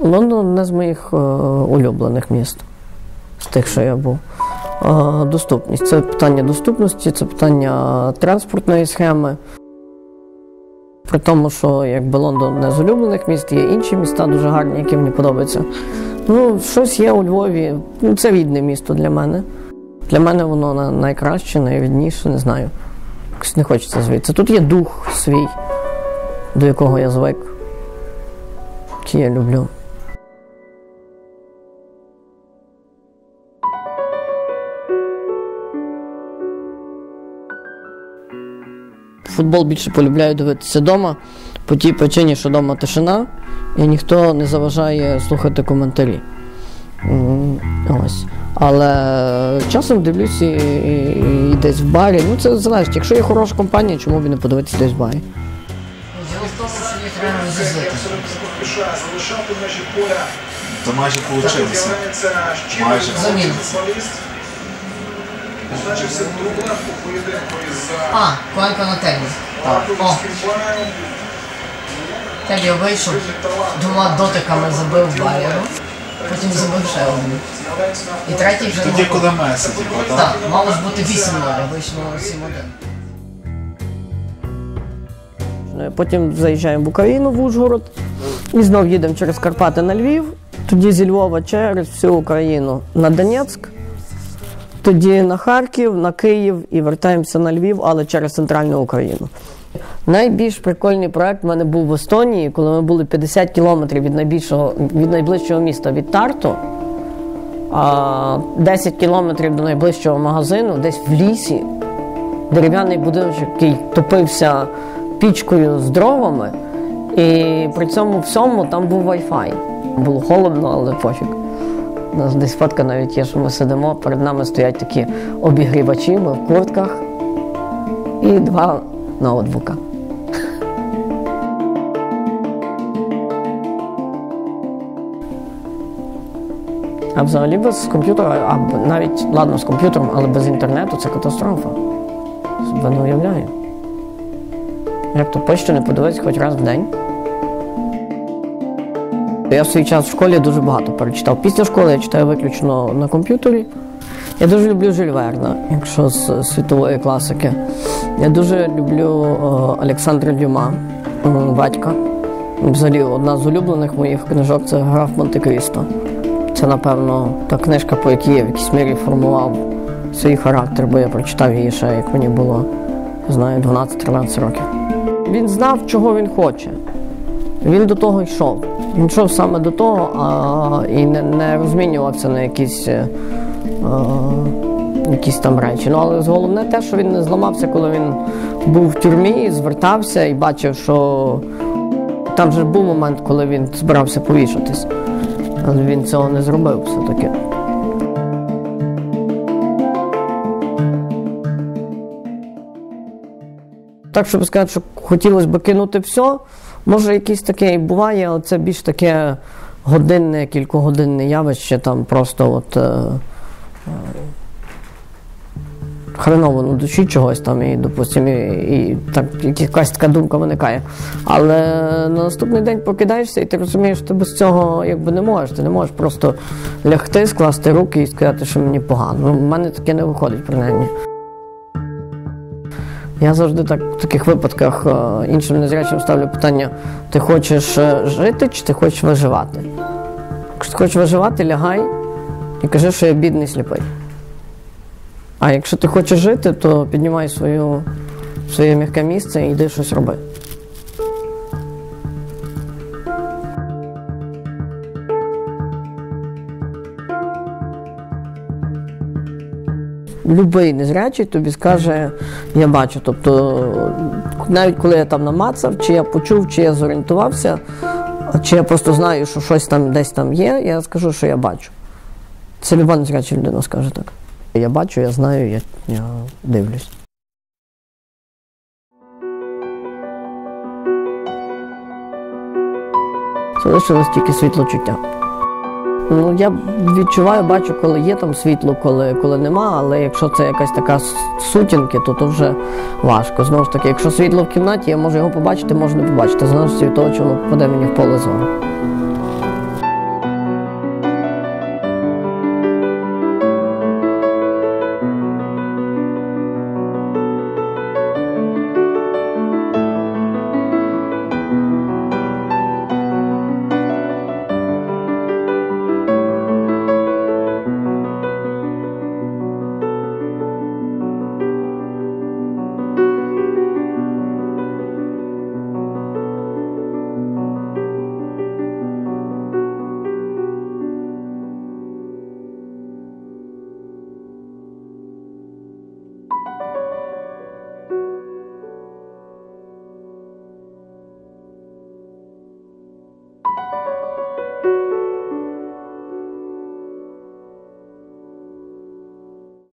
Лондон одне з моїх е, улюблених міст, з тих, що я був. Е, доступність. Це питання доступності, це питання транспортної схеми. При тому, що якби Лондон одне з улюблених міст, є інші міста дуже гарні, які мені подобаються. Ну, щось є у Львові. Ну, це рідне місто для мене. Для мене воно найкраще, найрідніше, не знаю. Якось не хочеться звідси. Тут є дух свій, до якого я звик, який я люблю. Футбол більше полюбляю дивитися вдома, по тій причині, що вдома тишина, і ніхто не заважає слухати коментарі. Ось. Але часом дивлюся і, і- і десь в барі. Ну це залежить. Якщо є хороша компанія, чому б не подивитися десь в барі? Залишати межі поля. Та майже вийшло. Майже. один Відзначився у поєдинку із А, Коенко на темі. Лаковським боєм. Тебі вийшов, двома дотиками забив Байеру, потім забив ще один. І третій вже Тоді коли Месі, типу, так? Так, мало ж бути 8 0 вийшло 7-1. Е, Потім заїжджаємо в Україну в Ужгород і знов їдемо через Карпати на Львів, тоді зі Львова через всю Україну на Донецьк, тоді на Харків, на Київ і вертаємося на Львів, але через центральну Україну. Найбільш прикольний проект в мене був в Естонії, коли ми були 50 кілометрів від найбільшого від найближчого міста від Тарту, а 10 кілометрів до найближчого магазину, десь в лісі дерев'яний будиночок, який топився пічкою з дровами, і при цьому всьому там був Wi-Fi. Було холодно, але пофіг. У нас десь фотка навіть є, що ми сидимо, перед нами стоять такі обігрівачі, ми в куртках і два ноутбука. А взагалі без комп'ютера, а навіть ладно з комп'ютером, але без інтернету це катастрофа. Себе не уявляю. Як то почту не подивитися хоч раз в день. Я в свій час в школі дуже багато перечитав. Після школи я читаю виключно на комп'ютері. Я дуже люблю Жюль Верна, якщо з світової класики. Я дуже люблю е, Олександра Дюма, батька. Взагалі, одна з улюблених моїх книжок це Граф Монте-Крісто. Це, напевно, та книжка, по якій я в якійсь мірі формував свій характер, бо я прочитав її ще, як мені було, не знаю, 12-13 років. Він знав, чого він хоче. Він до того йшов. Він йшов саме до того а, і не, не розмінювався на якісь, е, е, якісь там речі. Ну, але головне те, що він не зламався, коли він був в тюрмі, звертався і бачив, що там же був момент, коли він збирався повішатись. Але він цього не зробив все-таки. Так, щоб сказати, що хотілося б кинути все, може якийсь таке і буває, але це більш таке годинне, кількогодинне явище, там просто от. Е, е, Хреново на душі чогось там, і, допустимо, і, і так, якась така думка виникає. Але на наступний день покидаєшся, і ти розумієш, що ти без цього якби не можеш. Ти не можеш просто лягти, скласти руки і сказати, що мені погано. Ну, в мене таке не виходить, принаймні. Я завжди так в таких випадках е, іншим незрячим ставлю питання: ти хочеш е, жити чи ти хочеш виживати? Якщо ти хочеш виживати, лягай і кажи, що я бідний сліпий. А якщо ти хочеш жити, то піднімай свою, своє м'яке місце і йди щось роби. Любий незрячий тобі скаже, я бачу. Тобто, навіть коли я там намацав, чи я почув, чи я зорієнтувався, чи я просто знаю, що щось там десь там є, я скажу, що я бачу. Це люба незряча людина скаже так. Я бачу, я знаю, я, я дивлюсь. Залишилось тільки світлочуття. Ну, я відчуваю, бачу, коли є там світло, коли, коли нема, але якщо це якась така сутінки, то то вже важко. Знову ж таки, якщо світло в кімнаті, я можу його побачити, можу не побачити. Залежить від того, чи воно мені в поле зору.